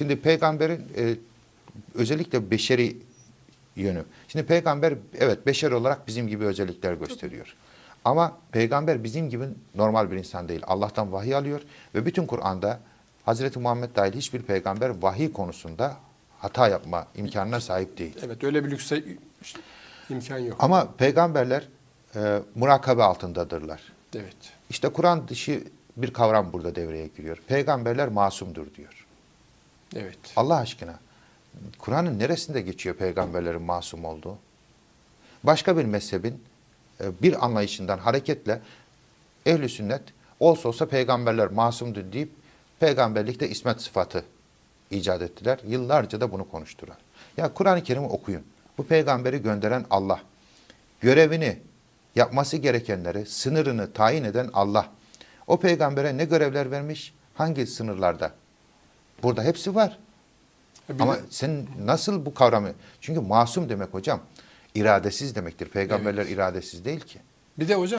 Şimdi peygamberin e, özellikle beşeri yönü. Şimdi peygamber evet beşer olarak bizim gibi özellikler gösteriyor. Ama peygamber bizim gibi normal bir insan değil. Allah'tan vahiy alıyor ve bütün Kur'an'da Hazreti Muhammed dahil hiçbir peygamber vahiy konusunda hata yapma imkanına sahip değil. Evet öyle bir lükse imkan yok. Ama peygamberler e, murakabe altındadırlar. Evet. İşte Kur'an dışı bir kavram burada devreye giriyor. Peygamberler masumdur diyor. Evet. Allah aşkına Kur'an'ın neresinde geçiyor peygamberlerin masum olduğu? Başka bir mezhebin e, bir anlayışından hareketle ehli sünnet olsa olsa peygamberler masumdur deyip peygamberlikte ismet sıfatı icat ettiler. Yıllarca da bunu konuştular. Ya Kur'an-ı Kerim'i okuyun. Bu peygamberi gönderen Allah. Görevini, yapması gerekenleri, sınırını tayin eden Allah. O peygambere ne görevler vermiş? Hangi sınırlarda? Burada hepsi var. Bir Ama de- sen nasıl bu kavramı... Çünkü masum demek hocam iradesiz demektir. Peygamberler iradesiz değil ki. Bir de hocam